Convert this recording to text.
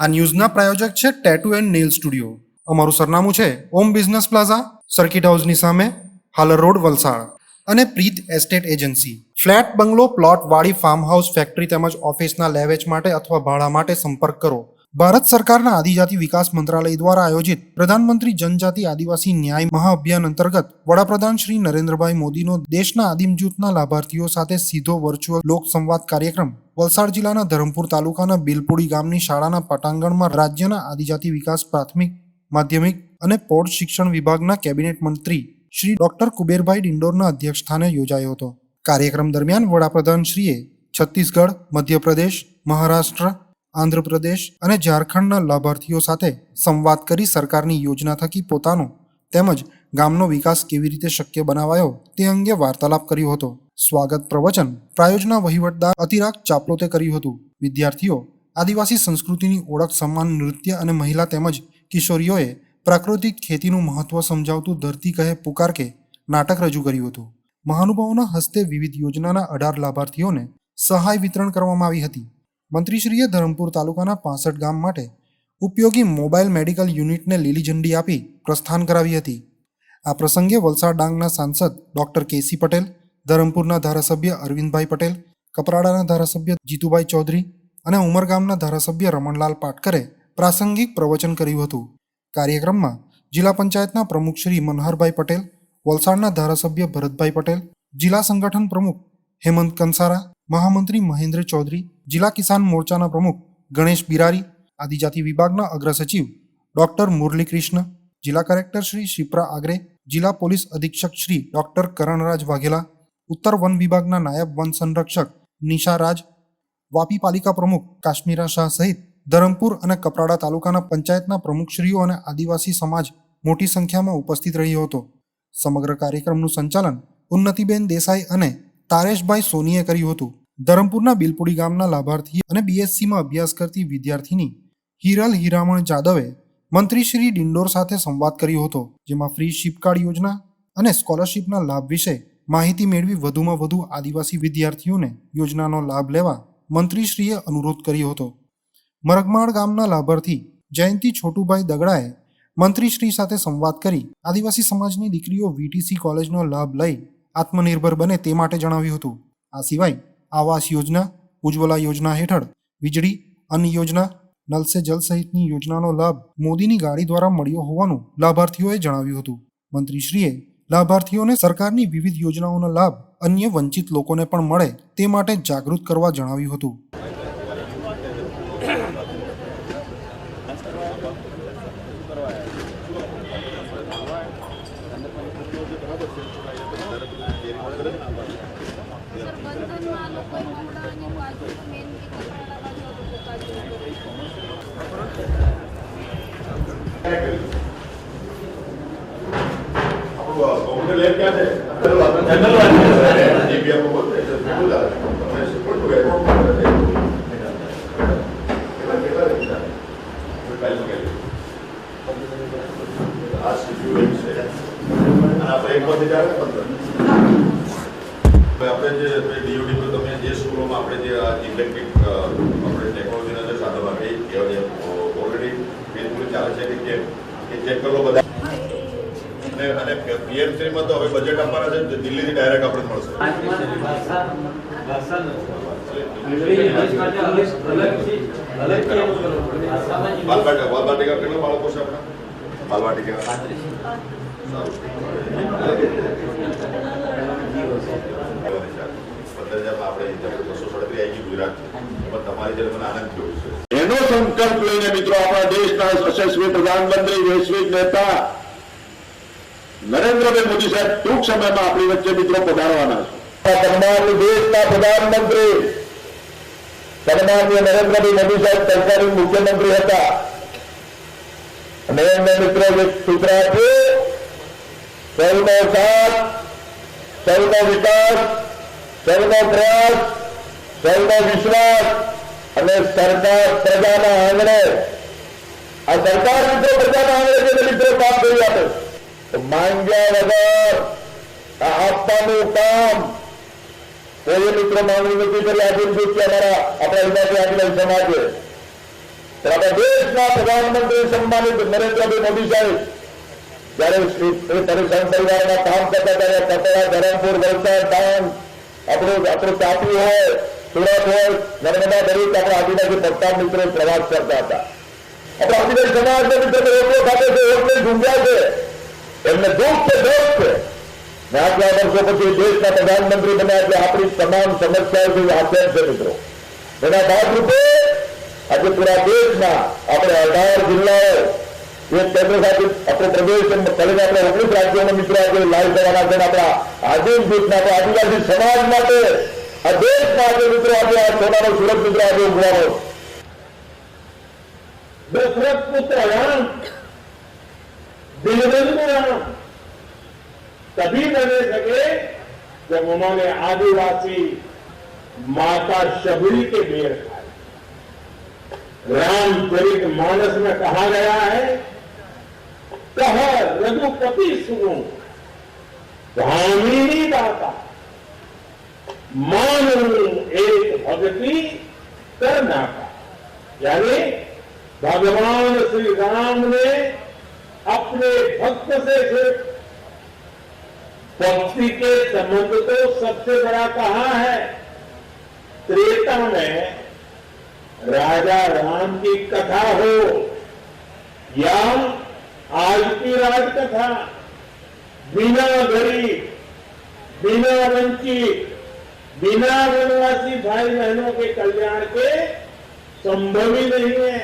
આ ન્યૂઝના પ્રાયોજક છે tattoo and nail studio અમારું સરનામું છે ઓમ બિઝનેસ પ્લાઝા સર્કિટ હાઉસની સામે, હાલર રોડ, વલસાડ. અને Preet estate agency flat, bungalow, plot, વાડી ફાર્મ હાઉસ ફેક્ટરી તેમજ ઓફિસના લેવેચ માટે અથવા ભાડા માટે સંપર્ક કરો. ભારત સરકારના આદિજાતિ વિકાસ મંત્રાલય દ્વારા આયોજિત પ્રધાનમંત્રી જનજાતિ આદિવાસી ન્યાય મહાઅભિયાન અંતર્ગત વડાપ્રધાન શ્રી નરેન્દ્રભાઈ મોદીનો દેશના આદિમ જૂથના લાભાર્થીઓ સાથે સીધો વર્ચ્યુઅલ લોકસંવાદ કાર્યક્રમ વલસાડ જિલ્લાના ધરમપુર તાલુકાના બિલપુડી ગામની શાળાના પટાંગણમાં રાજ્યના આદિજાતિ વિકાસ પ્રાથમિક, માધ્યમિક અને પૌઢ શિક્ષણ વિભાગના કેબિનેટ મંત્રી શ્રી ડોક્ટર કુબેરભાઈ ડિંડોરના અધ્યક્ષસ્થાને યોજાયો હતો. કાર્યક્રમ દરમિયાન વડાપ્રધાન શ્રીએ છત્તીસગઢ, મધ્યપ્રદેશ, મહારાષ્ટ્ર આંધ્રપ્રદેશ અને ઝારખંડના લાભાર્થીઓ સાથે સંવાદ કરી સરકારની યોજના થકી પોતાનો તેમજ ગામનો વિકાસ કેવી રીતે શક્ય બનાવાયો તે અંગે વાર્તાલાપ કર્યો હતો. સ્વાગત પ્રવચન પ્રાયોજના વહીવટદાર અતિરાગ ચાપલોતે કર્યું હતું. વિદ્યાર્થીઓ, આદિવાસી સંસ્કૃતિની ઓળખ સમાન નૃત્ય અને મહિલા તેમજ કિશોરીઓએ પ્રાકૃતિક ખેતીનું મહત્વ સમજાવતું ધરતી કહે પુકાર કે નાટક રજૂ કર્યું હતું. મહાનુભાવોના હસ્તે વિવિધ યોજનાના અઢાર લાભાર્થીઓને સહાય વિતરણ કરવામાં આવી હતી. મંત્રીશ્રીએ ધરમપુર તાલુકાના પાસઠ ગામ માટે ઉપયોગી મોબાઈલ મેડિકલ યુનિટને લીલી ઝંડી આપી પ્રસ્થાન કરાવી હતી. આ પ્રસંગે વલસાડ ડાંગના સાંસદ ડોક્ટર કેસી પટેલ, ધરમપુરના ધારાસભ્ય અરવિંદભાઈ પટેલ, કપરાડાના ધારાસભ્ય જીતુભાઈ ચૌધરી અને ઉમરગામના ધારાસભ્ય રમણલાલ પાટકરે પ્રાસંગિક પ્રવચન કર્યું હતું. કાર્યક્રમમાં જિલ્લા પંચાયતના પ્રમુખ શ્રી મનહરભાઈ પટેલ, વલસાડના ધારાસભ્ય ભરતભાઈ પટેલ, જિલ્લા સંગઠન પ્રમુખ હેમંત કંસારા મહામંત્રી મહેન્દ્ર ચૌધરી, જિલ્લા કિસાન મોરચાના પ્રમુખ ગણેશ બિરારી, આદિજાતિ વિભાગના અગ્રસચિવ ડોક્ટર મુરલી કૃષ્ણ જિલ્લા કલેક્ટર શ્રી શિપ્રા આગરે, જિલ્લા પોલીસ અધિક્ષક શ્રી ડોક્ટર કરણરાજ વાઘેલા, ઉત્તર વન વિભાગના નાયબ વન સંરક્ષક નિશા રાજ, વાપી પાલિકા પ્રમુખ કાશ્મીરા શાહ સહિત ધરમપુર અને કપરાડા તાલુકાના પંચાયતના પ્રમુખશ્રીઓ અને આદિવાસી સમાજ મોટી સંખ્યામાં ઉપસ્થિત રહ્યો હતો. સમગ્ર કાર્યક્રમનું સંચાલન ઉન્નતિબેન દેસાઈ અને તારેશભાઈ સોનીએ કર્યું હતું. ધરમપુરના બિલપુડી ગામના લાભાર્થી અને બીએસસીમાં અભ્યાસ કરતી વિદ્યાર્થીની હિરલ હિરામણ જાદવે મંત્રી શ્રી ડિંડોર સાથે સંવાદ કર્યો હતો, જેમાં ફ્રી શિપકાર્ડ યોજના અને સ્કોલરશિપના લાભ વિશે માહિતી મેળવી વધુમાં વધુ આદિવાસી વિદ્યાર્થીઓને યોજનાનો લાભ લેવા મંત્રીશ્રીએ અનુરોધ કર્યો હતો. મરગમાળ ગામના લાભાર્થી જયંતિ છોટુભાઈ દગડાએ મંત્રીશ્રી સાથે સંવાદ કરી આદિવાસી સમાજની દીકરીઓ વીટીસી કોલેજનો લાભ લઈ આત્મનિર્ભર બને તે માટે જણાવ્યું હતું. આ સિવાય આવાસ યોજના ઉજ્જવલા યોજના હેઠળ વીજળી અન્ન યોજના નલ સે જલ સહિતની યોજનાનો લાભ મોદીની ગાડી દ્વારા મળ્યો હોવાનું લાભાર્થીઓએ જણાવ્યું હતું. મંત્રીશ્રીએ લાભાર્થીઓને સરકારની વિવિધ યોજનાઓનો લાભ અન્ય વંચિત લોકોને પણ મળે તે માટે જાગૃત કરવા જણાવ્યું હતું. ક્યાં છે. જનરલ આપણે એક પંદર આપણે જે ડીઓડી પર તમે જે સ્કૂલોમાં આપણે જે ઇલેક્ટ્રિક આપણે ટેકનોલોજીના જે સાધનો આપે ઓલરેડી બિલકુલ ચાલે છે કે કેમ? કે ચેક કરો બધા. અને અને પીએમસીમાં તો હવે બજેટ આપવાના છે દિલ્હીથી ડાયરેક્ટ આપણે મળશે. બાલવાટિકા કેટલા બાળકો છે આપણા બાલવાટિકા સારું. પંદર હજારમાં આપણે બસો સડત્રીસ આવી ગઈ ગુજરાત પણ તમારી જેમ મને આનંદ થયો છે એનો સંકલ્પ લઈને મિત્રો આપણા દેશના યશસ્વી પ્રધાનમંત્રી, વૈશ્વિક નેતા નરેન્દ્રભાઈ મોદી સાહેબ ટૂંક સમયમાં આપણી વચ્ચે મિત્રો પધારવાના છે સન્માનીય દેશના પ્રધાનમંત્રી સન્માનીય નરેન્દ્રભાઈ મોદી સાહેબ સરકારી મુખ્યમંત્રી હતા અને એમને મિત્રો એક સૂત્ર આપ્યું સૌનો સાથ સૌનો વિકાસ સૌનો પ્રયાસ સૌનો વિશ્વાસ અને સરકાર પ્રજાના આંગણે. આ સરકાર મિત્રો પ્રજાના આંગણે જે મિત્રો કામ કરી આપે. તો માંગ્યા વગર આપવાનું કામ કોઈ મિત્રો માંગણી નથી કરી આજે કે અમારા આપણા વિભાગે આદિવાસી સમાજે. ત્યારે દેશના પ્રધાનમંત્રી સન્માનિત નરેન્દ્રભાઈ મોદી સાહેબ જયારે એ પરેશાન પરિવારમાં કામ કરતા ત્યારે કપડા ધરમપુર વલસાડ ડાંગ આપણું આપણું તાપી હોય સુરત હોય નર્મદા દરેક આપણા આદિવાસી પ્રસ્તાવ મિત્રો પ્રવાસ કરતા હતા આપણા આદિવાસી સમાજના મિત્રો રોટલો ખાતે છે રોટલે ઝૂંઝ્યા છે એમને દુઃખ છે દુઃખ છે ને આટલા વર્ષો પછી દેશના પ્રધાનમંત્રી બન્યા એટલે આપણી તમામ સમસ્યાઓ જે હાથે છે મિત્રો એના ભાગરૂપે આજે પૂરા દેશમાં આપણે અઢાર જિલ્લાઓ એક કેન્દ્ર શાસિત આપણો પ્રદેશ એમ કરીને આપણે ઓગણીસ રાજ્યોના મિત્રો આજે લાઈવ કરવાના છે અને આપણા આદિમ દેશના આપણા આદિવાસી સમાજ માટે આ દેશ માટે મિત્રો આજે આ સોનાનો સુરત મિત્રો આજે ઉભવાનો दशरथ पुत्र राम दिलबंधु राम तभी बने सके जब उन्होंने आदिवासी माता शबरी के मेर खाए रामचरित मानस में कहा गया है कह, रघुपति सुनो। भामिनी दाता मानू एक भक्ति करना का यानी भगवान श्री राम ने अपने भक्त से सिर्फ़ भक्ति के संबंध को सबसे बड़ा कहा है। त्रेता में राजा राम की कथा हो, या आज की राजकथा बिना गरीब बिना वंचित बिना वनवासी भाई बहनों के कल्याण के संभव ही नहीं है